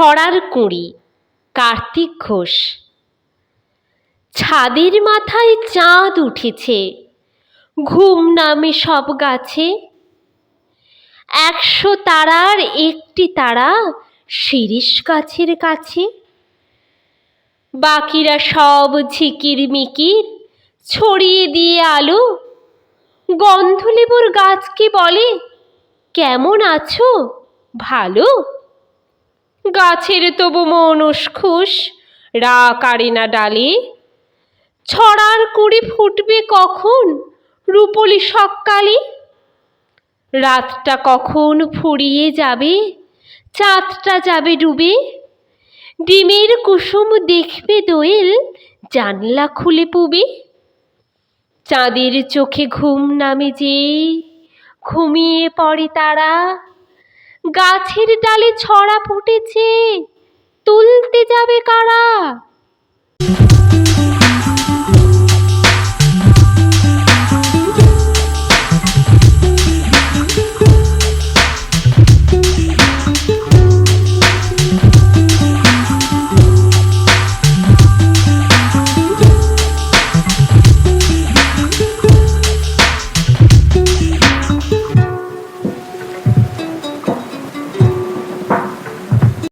ছড়ার কুঁড়ি, কার্তিক ঘোষ। ছাদের মাথায় চাঁদ উঠেছে, ঘুম নামে সব গাছে। একশো তারার একটি তারা শিরিষ গাছের কাছে। বাকিরা সব ঝিকির মিকির, ছড়িয়ে দিয়ে আলো। গন্ধলেবুর গাছকে বলে, কেমন আছো? ভালো? গাছের তবু মন উসখুস রা কাড়ে না ডালে। ছড়ার কুড়ি ফুটবে কখন, রূপলি সকালে? রাতটা কখন ফুরিয়ে যাবে, চাঁদটা যাবে ডুবে? ডিমের কুসুম দেখবে দোয়েল, জানলা খুলে পুবে? চাঁদের চোখে ঘুম নামে যে ঘুমিয়ে পড়ে তারা। গাছের ডালে ছড়া ফুটেছে।